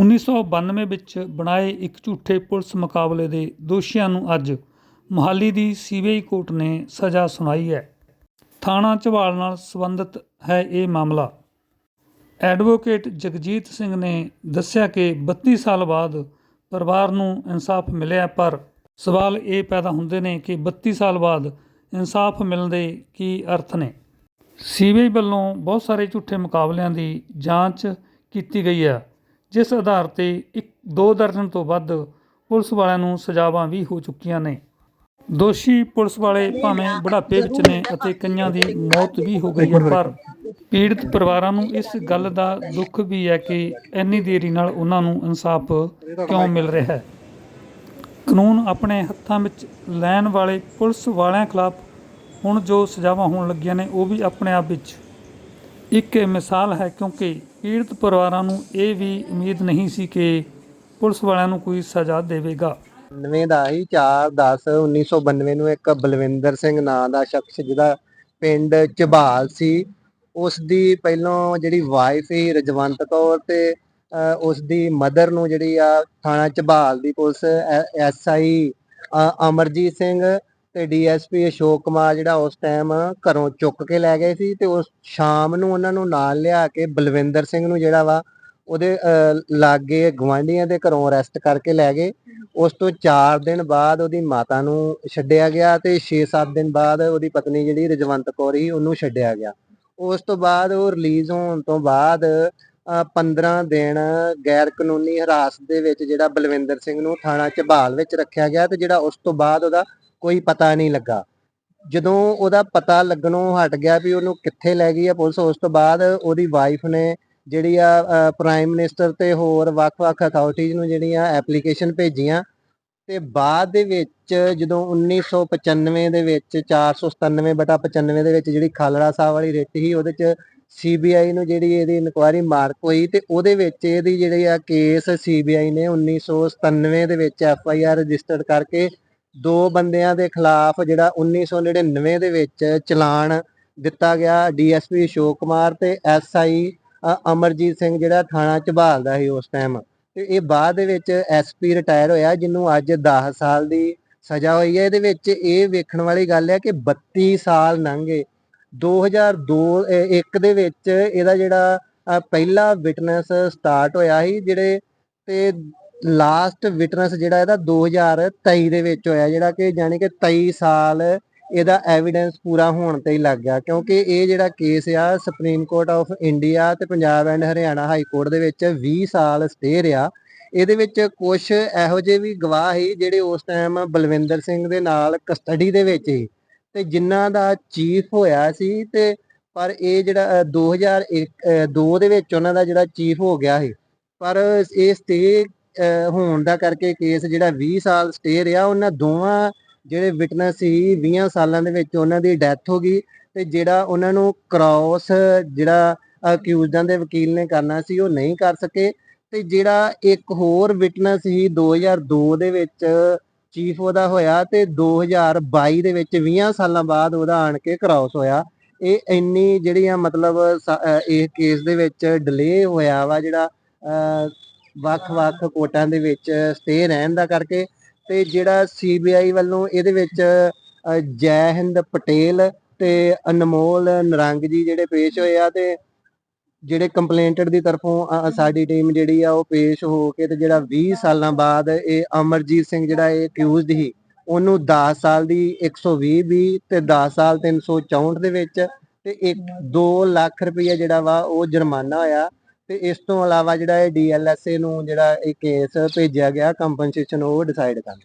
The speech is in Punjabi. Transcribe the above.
1992 ਵਿੱਚ ਬਣਾਏ ਇੱਕ ਝੂਠੇ ਪੁਲਿਸ ਮੁਕਾਬਲੇ ਦੇ ਦੋਸ਼ੀਆਂ ਨੂੰ ਅੱਜ ਮੁਹਾਲੀ ਦੀ ਸੀਬੀਆਈ ਕੋਰਟ ਨੇ ਸਜ਼ਾ ਸੁਣਾਈ ਹੈ। ਥਾਣਾ ਝਵਾਲ ਨਾਲ ਸੰਬੰਧਿਤ ਹੈ ਇਹ ਮਾਮਲਾ। ਐਡਵੋਕੇਟ ਜਗਜੀਤ ਸਿੰਘ ਨੇ ਦੱਸਿਆ ਕਿ 32 ਸਾਲ ਬਾਅਦ ਪਰਿਵਾਰ ਨੂੰ ਇਨਸਾਫ ਮਿਲਿਆ, ਪਰ ਸਵਾਲ ਇਹ ਪੈਦਾ ਹੁੰਦੇ ਨੇ ਕਿ 32 ਸਾਲ ਬਾਅਦ ਇਨਸਾਫ ਮਿਲਣ ਦੇ ਕੀ ਅਰਥ ਨੇ? ਸੀਬੀਆਈ ਵੱਲੋਂ ਬਹੁਤ ਸਾਰੇ ਝੂਠੇ ਮੁਕਾਬਲਿਆਂ ਦੀ ਜਾਂਚ ਕੀਤੀ ਗਈ ਹੈ। ਜਿਸ ਆਧਾਰ ਤੇ ਇੱਕ ਦੋ ਦਰਜਨ ਤੋਂ ਵੱਧ ਪੁਲਿਸ ਵਾਲਿਆਂ ਨੂੰ ਸਜ਼ਾਵਾਂ ਵੀ ਹੋ ਚੁੱਕੀਆਂ ਨੇ। ਦੋਸ਼ੀ ਪੁਲਿਸ ਵਾਲੇ ਭਾਵੇਂ ਬੁਢਾਪੇ ਵਿੱਚ ਨੇ ਅਤੇ ਕਈਆਂ ਦੀ ਮੌਤ ਵੀ ਹੋ ਗਈ ਹੈ, ਪਰ ਪੀੜਤ ਪਰਿਵਾਰਾਂ ਨੂੰ ਇਸ ਗੱਲ ਦਾ ਦੁੱਖ ਵੀ ਹੈ ਕਿ ਇੰਨੀ ਦੇਰੀ ਨਾਲ ਉਹਨਾਂ ਨੂੰ ਇਨਸਾਫ ਕਿਉਂ ਮਿਲ ਰਿਹਾ ਹੈ? ਕਾਨੂੰਨ ਆਪਣੇ ਹੱਥਾਂ ਵਿੱਚ ਲੈਣ ਵਾਲੇ ਪੁਲਿਸ ਵਾਲਿਆਂ ਖਿਲਾਫ ਹੁਣ ਜੋ ਸਜ਼ਾਵਾਂ ਹੋਣ ਲੱਗੀਆਂ ਨੇ, ਉਹ ਵੀ ਆਪਣੇ ਆਪ ਵਿੱਚ। ਇੱਕ ਮਿਸਾਲ ਹੈ ਕਿਉਂਕਿ ਪੀੜਤ ਪਰਿਵਾਰਾਂ ਨੂੰ ਇਹ ਵੀ ਉਮੀਦ ਨਹੀਂ ਸੀ ਕਿ ਪੁਲਿਸ ਵਾਲਿਆਂ ਨੂੰ ਕੋਈ ਸਜ਼ਾ ਦੇਵੇਗਾ। 99 ਦਾ ਹੀ 4 10 1992 ਨੂੰ ਇੱਕ ਬਲਵਿੰਦਰ ਸਿੰਘ ਨਾਂ ਦਾ ਸ਼ਖਸ ਜਿਹਦਾ ਪਿੰਡ ਝਬਾਲ ਸੀ ਉਸ ਦੀ ਪਹਿਲੋਂ ਜਿਹੜੀ ਵਾਈਫ ਸੀ ਰਜਵੰਤ ਕੌਰ ਤੇ ਅਹ, ਉਸ ਦੀ ਮਦਰ ਨੂੰ ਜਿਹੜੀ ਆ ਥਾਣਾ ਝਬਾਲ ਦੀ ਪੁਲਿਸ ਐਸਆਈ ਅਮਰਜੀਤ ਸਿੰਘ ਤੇ ਡੀਐਸਪੀ ਅਸ਼ੋਕ ਕੁਮਾਰ ਜਿਹੜਾ ਉਸ ਟਾਈਮ ਘਰੋਂ ਚੁੱਕ ਕੇ ਲੈ ਗਏ ਸੀ ਤੇ ਉਸ ਸ਼ਾਮ ਨੂੰ ਉਹਨਾਂ ਨੂੰ ਨਾਲ ਲਿਆ ਕੇ ਬਲਵਿੰਦਰ ਸਿੰਘ ਨੂੰ ਜਿਹੜਾ ਵਾ ਉਹਦੇ ਲਾਗੇ ਗਵਾਂਢੀਆਂ ਦੇ ਘਰੋਂ ਅਰੈਸਟ ਕਰਕੇ ਲੈ ਗਏ। ਉਸ ਤੋਂ 4 ਦਿਨ ਬਾਅਦ ਉਹਦੀ ਮਾਤਾ ਨੂੰ ਛੱਡਿਆ ਗਿਆ ਤੇ 6-7 ਦਿਨ ਬਾਅਦ ਉਹਦੀ ਪਤਨੀ ਜਿਹੜੀ ਰਜਵੰਤ ਕੌਰ ਸੀ ਉਹਨੂੰ ਛੱਡਿਆ ਗਿਆ। ਉਸ ਤੋਂ ਬਾਅਦ ਉਹ ਰਿਲੀਜ਼ ਹੋਣ ਤੋਂ ਬਾਅਦ ਅਹ, 15 ਦਿਨ ਗੈਰ ਕਾਨੂੰਨੀ ਹਿਰਾਸਤ ਦੇ ਵਿੱਚ ਜਿਹੜਾ ਬਲਵਿੰਦਰ ਸਿੰਘ ਨੂੰ ਥਾਣਾ ਝਬਾਲ ਵਿੱਚ ਰੱਖਿਆ ਗਿਆ ਤੇ ਜਿਹੜਾ ਉਸ ਤੋਂ ਬਾਅਦ ਉਹਦਾ ਕੋਈ ਪਤਾ ਨਹੀਂ ਲੱਗਾ। ਜਦੋਂ ਉਹਦਾ ਪਤਾ ਲੱਗਣੋਂ ਹਟ ਗਿਆ ਵੀ ਉਹਨੂੰ ਕਿੱਥੇ ਲੈ ਗਈ ਆ ਪੁਲਿਸ, ਉਸ ਤੋਂ ਬਾਅਦ ਉਹਦੀ ਵਾਈਫ ਨੇ ਜਿਹੜੀ ਆ ਪ੍ਰਾਈਮ ਮਿਨਿਸਟਰ ਤੇ ਹੋਰ ਵੱਖ-ਵੱਖ ਅਥਾਰਟੀਜ਼ ਨੂੰ ਜਿਹੜੀਆਂ ਐਪਲੀਕੇਸ਼ਨ ਭੇਜੀਆਂ ਤੇ ਬਾਅਦ ਦੇ ਵਿੱਚ ਜਦੋਂ 1995 ਦੇ ਵਿੱਚ 497 ਬਟਾ 95 ਦੇ ਵਿੱਚ ਜਿਹੜੀ ਖਾਲੜਾ ਸਾਹਿਬ ਵਾਲੀ ਰਿਟ ਸੀ, ਉਹਦੇ ਚ ਸੀਬੀਆਈ ਨੂੰ ਜਿਹੜੀ ਇਹਦੀ ਇਨਕੁਆਇਰੀ ਮਾਰਕ ਹੋਈ ਤੇ ਉਹਦੇ ਵਿੱਚ ਇਹਦੀ ਜਿਹੜੀ ਆ ਕੇਸ ਸੀਬੀਆਈ ਨੇ 1997 ਦੇ ਵਿੱਚ ਐਫ ਆਈ ਆਰ ਰਜਿਸਟਰਡ ਕਰਕੇ ਦੋ ਬੰਦਿਆਂ ਦੇ ਖਿਲਾਫ ਜਿਹੜਾ 1999 ਦੇ ਵਿੱਚ ਚਲਾਨ ਦਿੱਤਾ ਗਿਆ ਡੀਐਸਪੀ ਅਸ਼ੋਕ ਕੁਮਾਰ ਤੇ ਐਸਆਈ ਅਮਰਜੀਤ ਸਿੰਘ ਜਿਹੜਾ ਥਾਣਾ ਝਬਾਲ ਦਾ ਸੀ ਉਸ ਟਾਈਮ ਤੇ ਇਹ ਬਾਅਦ ਦੇ ਵਿੱਚ ਐਸਪੀ ਰਿਟਾਇਰ ਹੋਇਆ, ਜਿਹਨੂੰ ਅੱਜ 10 ਸਾਲ ਦੀ ਸਜ਼ਾ ਹੋਈ ਹੈ। ਇਹਦੇ ਵਿੱਚ ਇਹ ਵੇਖਣ ਵਾਲੀ ਗੱਲ ਹੈ ਕਿ 32 ਸਾਲ ਲੰਘੇ। 2002 ਇੱਕ ਦੇ ਵਿੱਚ ਇਹਦਾ ਜਿਹੜਾ ਪਹਿਲਾ ਵਿਟਨੈਸ ਸਟਾਰਟ ਹੋਇਆ ਸੀ, ਜਿਹੜੇ ਤੇ ਲਾਸਟ ਵਿਟਨੈਸ ਜਿਹੜਾ ਇਹਦਾ 2023 ਦੇ ਵਿੱਚ ਹੋਇਆ ਜਿਹੜਾ ਕਿ ਯਾਨੀ ਕਿ 23 ਸਾਲ ਇਹਦਾ ਐਵੀਡੈਂਸ ਪੂਰਾ ਹੋਣ ਤੇ ਹੀ ਲੱਗ ਗਿਆ ਕਿਉਂਕਿ ਇਹ ਜਿਹੜਾ ਕੇਸ ਆ ਸੁਪਰੀਮ ਕੋਰਟ ਆਫ ਇੰਡੀਆ ਤੇ Punjab and Haryana high court ਦੇ ਵਿੱਚ 20 ਸਾਲ ਸਟੇ ਰਿਹਾ। ਇਹਦੇ ਵਿੱਚ ਕੁਝ ਇਹੋ ਜਿਹੇ ਵੀ ਗਵਾਹ ਸੀ ਜਿਹੜੇ ਉਸ ਟਾਈਮ ਬਲਵਿੰਦਰ ਸਿੰਘ ਦੇ ਨਾਲ ਕਸਟਡੀ ਦੇ ਵਿੱਚ ਸੀ ਤੇ ਜਿਨ੍ਹਾਂ ਦਾ ਚੀਫ ਹੋਇਆ ਸੀ ਤੇ ਪਰ ਇਹ ਜਿਹੜਾ ਅ, 2001 2 ਦੇ ਵਿੱਚ ਉਹਨਾਂ ਦਾ ਜਿਹੜਾ ਚੀਫ ਹੋ ਗਿਆ ਸੀ। ਪਰ ਇਹ ਸਟੇ ਹੋਣ ਦਾ ਕਰਕੇ ਕੇਸ ਜਿਹੜਾ 20 ਸਾਲ ਸਟੇ ਰਿਹਾ ਉਹਨਾਂ ਦੋਵਾਂ ਜਿਹੜੇ ਵਿਟਨੈਸ ਸੀ 20 ਸਾਲਾਂ ਦੇ ਵਿੱਚ ਉਹਨਾਂ ਦੀ ਡੈਥ ਹੋ ਗਈ ਤੇ ਜਿਹੜਾ ਉਹਨਾਂ ਨੂੰ ਕ੍ਰਾਸ ਜਿਹੜਾ ਅਕਿਊਜ਼ਡਾਂ ਦੇ ਵਕੀਲ ਨੇ ਕਰਨਾ ਸੀ ਉਹ ਨਹੀਂ ਕਰ ਸਕੇ ਤੇ ਜਿਹੜਾ ਇੱਕ ਹੋਰ ਵਿਟਨੈਸ ਸੀ 2002 ਦੇ ਵਿੱਚ ਚੀਫ ਉਹਦਾ ਹੋਇਆ ਤੇ 2022 ਦੇ ਵਿੱਚ 20 ਸਾਲਾਂ ਬਾਅਦ ਉਹਦਾ ਆਣ ਕੇ ਕ੍ਰਾਸ ਹੋਇਆ। ਇਹ ਇੰਨੀ ਜਿਹੜੀ ਆ ਮਤਲਬ ਇਹ ਕੇਸ ਦੇ ਵਿੱਚ ਡਿਲੇ ਹੋਇਆ ਵਾ ਜਿਹੜਾ ਅਹ, ਵੱਖ-ਵੱਖ ਕੋਰਟਾਂ ਦੇ ਵਿੱਚ ਸਟੇ ਰਹਿਣ ਦਾ ਕਰਕੇ ਤੇ ਜਿਹੜਾ ਸੀਬੀਆਈ ਵੱਲੋਂ ਇਹਦੇ ਵਿੱਚ ਜੈ ਹਿੰਦ ਪਟੇਲ ਤੇ ਅਨਮੋਲ ਨਰੰਗ ਜੀ ਜਿਹੜੇ ਪੇਸ਼ ਹੋਏ ਆ ਤੇ ਜਿਹੜੇ ਕੰਪਲੇਂਟਡ ਦੀ ਤਰਫੋਂ ਸਾਡੀ ਟੀਮ ਜਿਹੜੀ ਆ ਉਹ ਪੇਸ਼ ਹੋ ਕੇ ਤੇ ਜਿਹੜਾ 20 ਸਾਲਾਂ ਬਾਅਦ ਇਹ ਅਮਰਜੀਤ ਸਿੰਘ ਜਿਹੜਾ ਇਹ ਅਕਿਊਜ਼ਡ ਸੀ, ਉਹਨੂੰ 10 ਸਾਲ ਦੀ 120 ਵੀ ਤੇ 10 ਸਾਲ 364 ਦੇ ਵਿੱਚ ਤੇ 1 2 ਲੱਖ ਰੁਪਏ ਜਿਹੜਾ ਵਾ ਉਹ ਜੁਰਮਾਨਾ ਹੋਇਆ। ਤੇ ਇਸ ਤੋਂ ਇਲਾਵਾ ਜਿਹੜਾ ਇਹ ਡੀਐਲਐਸਏ ਨੂੰ ਜਿਹੜਾ ਇਹ ਕੇਸ ਭੇਜਿਆ ਗਿਆ ਕੰਪਨਸੇਸ਼ਨ ਉਹ ਡਿਸਾਈਡ ਕਰਨ